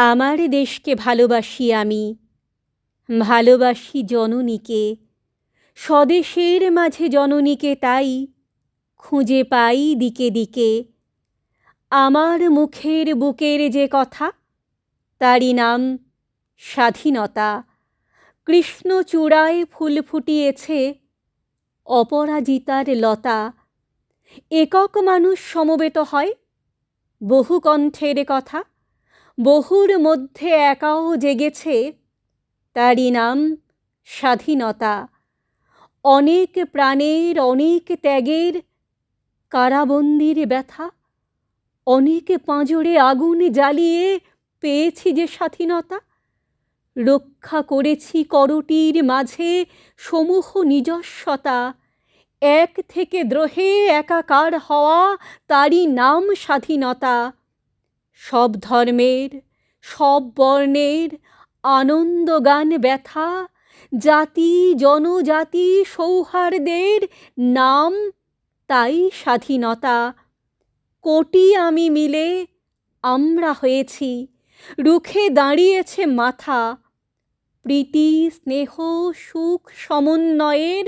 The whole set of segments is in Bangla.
আমার দেশকে ভালোবাসি আমি, ভালোবাসি জননীকে। স্বদেশের মাঝে জননীকে তাই খুঁজে পাই দিকে দিকে। আমার মুখের বুকের যে কথা, তারই নাম স্বাধীনতা। কৃষ্ণচূড়ায় ফুল ফুটিয়েছে অপরাজিতার লতা। একক মানুষ সমবেত হয় বহু কণ্ঠের কথা। বহুর মধ্যে একাও জেগেছে তারই নাম স্বাধীনতা। অনেক প্রাণের, অনেক ত্যাগের কারাবন্দির ব্যথা, অনেক পাঁজরে আগুন জ্বালিয়ে পেয়েছি যে স্বাধীনতা। রক্ষা করেছি করটির মাঝে সমূহ নিজস্বতা, এক থেকে দ্রোহে একাকার হওয়া তারই নাম স্বাধীনতা। সব ধর্মের, সব বর্ণের আনন্দ গান ব্যথা, জাতি, জনজাতি, সৌহার্দের নাম, তাই স্বাধীনতা। কোটি আমি মিলে আমরা হয়েছি, রুখে দাঁড়িয়েছে মাথা। প্রীতি, স্নেহ, সুখ, সমন্বয়ের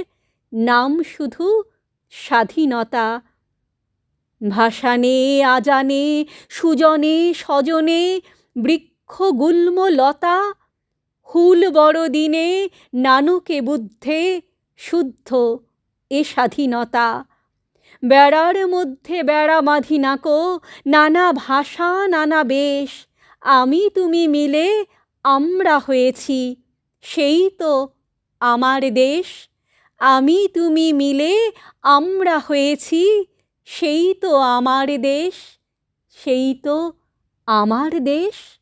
নাম শুধু স্বাধীনতা। ভাসানে, আজানে, সুজনে স্বজনে বৃক্ষ গুল্ম লতা হুল বড়দিনে, নানুকে বুদ্ধে, শুদ্ধ এ স্বাধীনতা। বেড়ার মধ্যে বেড়া বাঁধি নাকো, নানা ভাষা, নানা বেশ, আমি তুমি মিলে আমরা হয়েছি, সেই তো আমার দেশ, আমি তুমি মিলে আমরা হয়েছি সেই তো আমার দেশ সেই তো আমার দেশ।